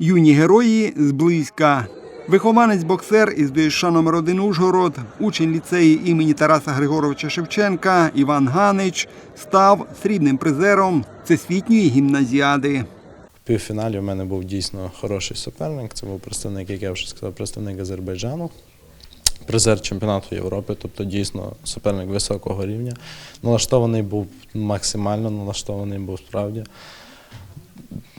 Юні герої зблизька. Вихованець боксер із ДЮСШ номер 1 Ужгород, учень ліцею імені Тараса Григоровича Шевченка Іван Ганич став срібним призером всесвітньої гімназіади. В півфіналі у мене був дійсно хороший суперник. Це був представник, як я вже сказав, представник Азербайджану, призер чемпіонату Європи, тобто дійсно суперник високого рівня. Налаштований був максимально налаштований був справді.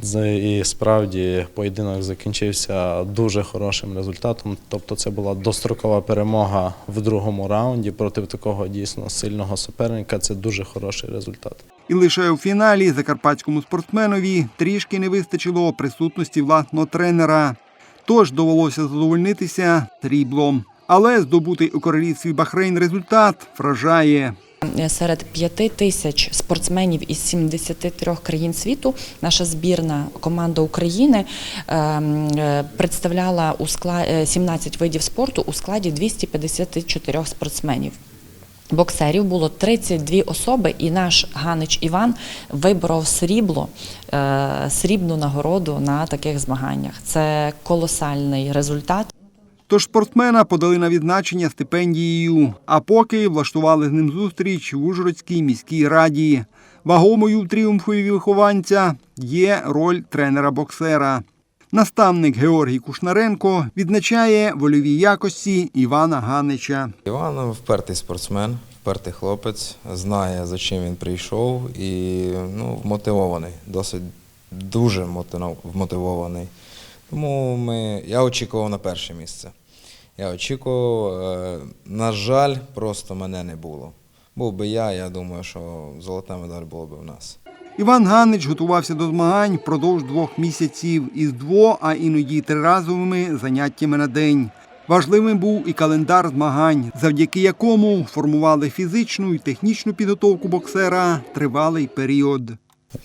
І справді поєдинок закінчився дуже хорошим результатом. Тобто це була дострокова перемога в другому раунді проти такого дійсно сильного суперника. Це дуже хороший результат. І лише у фіналі закарпатському спортсменові трішки не вистачило присутності власного тренера. Тож довелося задовольнитися сріблом. Але здобутий у королівстві Бахрейн результат вражає. Серед п'яти тисяч спортсменів із 73 країн світу наша збірна команда України ем, е, представляла у скла- е, 17 видів спорту у складі 254 спортсменів. Боксерів було 32 особи, і наш Ганич Іван виборов срібло, е, срібну нагороду на таких змаганнях. Це колосальний результат. Тож спортсмена подали на відзначення стипендією, а поки влаштували з ним зустріч в Ужгородській міській раді. Вагомою в тріумфові вихованця є роль тренера-боксера. Наставник Георгій Кушнаренко відзначає вольові якості Івана Ганича. Іван впертий спортсмен, впертий хлопець, знає, за чим він прийшов і ну, мотивований, досить дуже мотив- вмотивований. Тому ми, я очікував на перше місце. Я очікував, е, на жаль, просто мене не було. Був би я, я думаю, що золота медаль була б у нас. Іван Ганич готувався до змагань впродовж двох місяців із дво, а іноді триразовими заняттями на день. Важливим був і календар змагань, завдяки якому формували фізичну і технічну підготовку боксера тривалий період.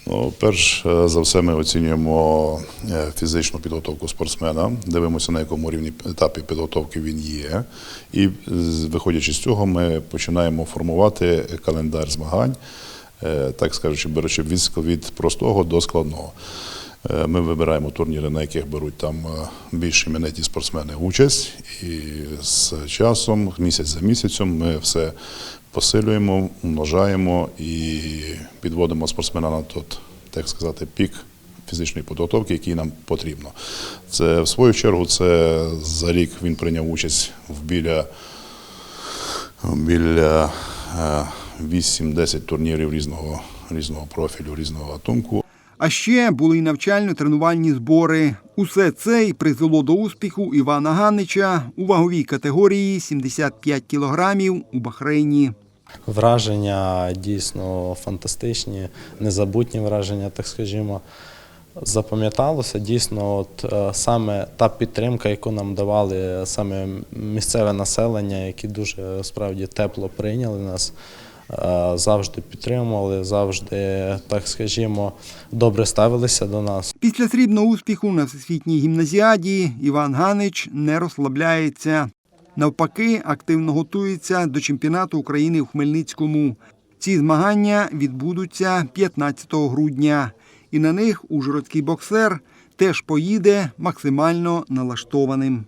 Ну, перш е, за все, ми оцінюємо е, фізичну підготовку спортсмена, дивимося, на якому рівні етапі підготовки він є. І виходячи з цього, ми починаємо формувати календар змагань, е, так скажучи, беручи від, від простого до складного. Е, Ми вибираємо турніри, на яких беруть там е, більш імениті спортсмени участь, і з часом, місяць за місяцем, ми все посилюємо, умножаємо і підводимо спортсмена на тот, так сказати, пік фізичної підготовки, який нам потрібно. Це в свою чергу, це за рік він прийняв участь в біля, біля е, 8-10 турнірів різного, різного профілю, різного гатунку. А ще були й навчально-тренувальні збори. Усе це й призвело до успіху Івана Ганича у ваговій категорії 75 кілограмів у Бахрейні. Враження дійсно фантастичні, незабутні враження, так скажімо. Запам'яталося дійсно, от е, саме та підтримка, яку нам давали саме місцеве населення, які дуже справді тепло прийняли нас, е, завжди підтримували, завжди, так скажімо, добре ставилися до нас. Після срібного успіху на всесвітній гімназіаді Іван Ганич не розслабляється. Навпаки, активно готується до чемпіонату України в Хмельницькому. Ці змагання відбудуться 15 грудня, і на них ужгородський боксер теж поїде максимально налаштованим.